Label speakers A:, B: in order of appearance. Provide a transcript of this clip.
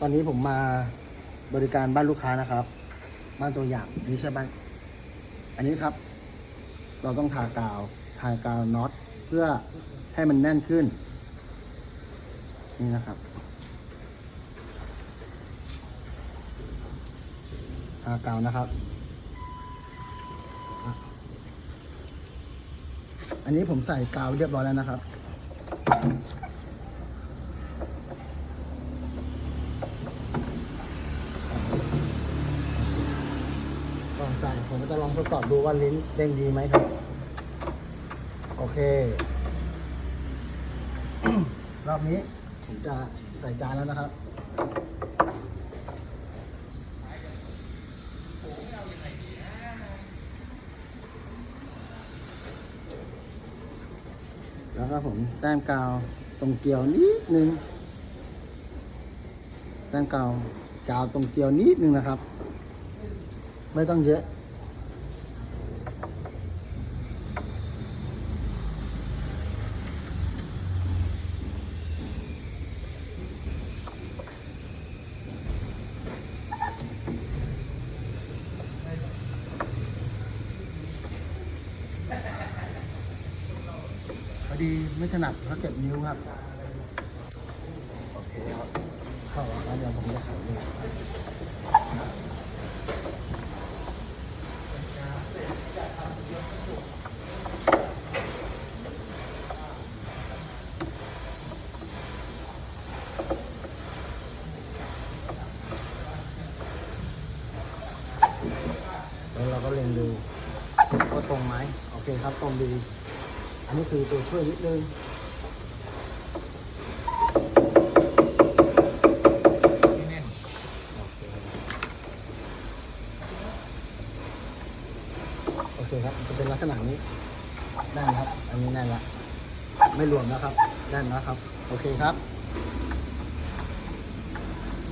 A: ตอนนี้ผมมาบริการบ้านลูกค้านะครับ บ้านตัวอย่างนี่ใช่บ้านอันนี้ครับ เราต้องทากาวทากาวน็อตเพื่อให้มันแน่นขึ้น นี่นะครับทากาวนะครับ อันนี้ผมใส่กาวเรียบร้อยแล้วนะครับ ก่อนใส่ผมจะลองทดสอบดูว่าลิ้นเด้งดีไหมครับ โอเค รอบนี้ผมจะใส่จานแล้วนะครับแล้วก็ผมแต้มกาวตรงเกลียวนิดนึงแต้มกาวกาวตรงเกลียวนิดนึงนะครับ ไม่ต้องเยอะ พอดีไม่ถนัดเพราะเก็บนิ้วครับ โอเคครับเข้าแล้วเดี๋ยวผมจะขายเลย แล้วเราก็เล็งดูว่าตรงไหมโอเคครับตรงดี อันนี้คือตัวช่วยนิดนึงโอเคครับจะเป็นลักษณะนี้แน่นครับ อันนี้แน่นละไม่รวมแล้วครับแน่นแล้วครับ โอเคครับ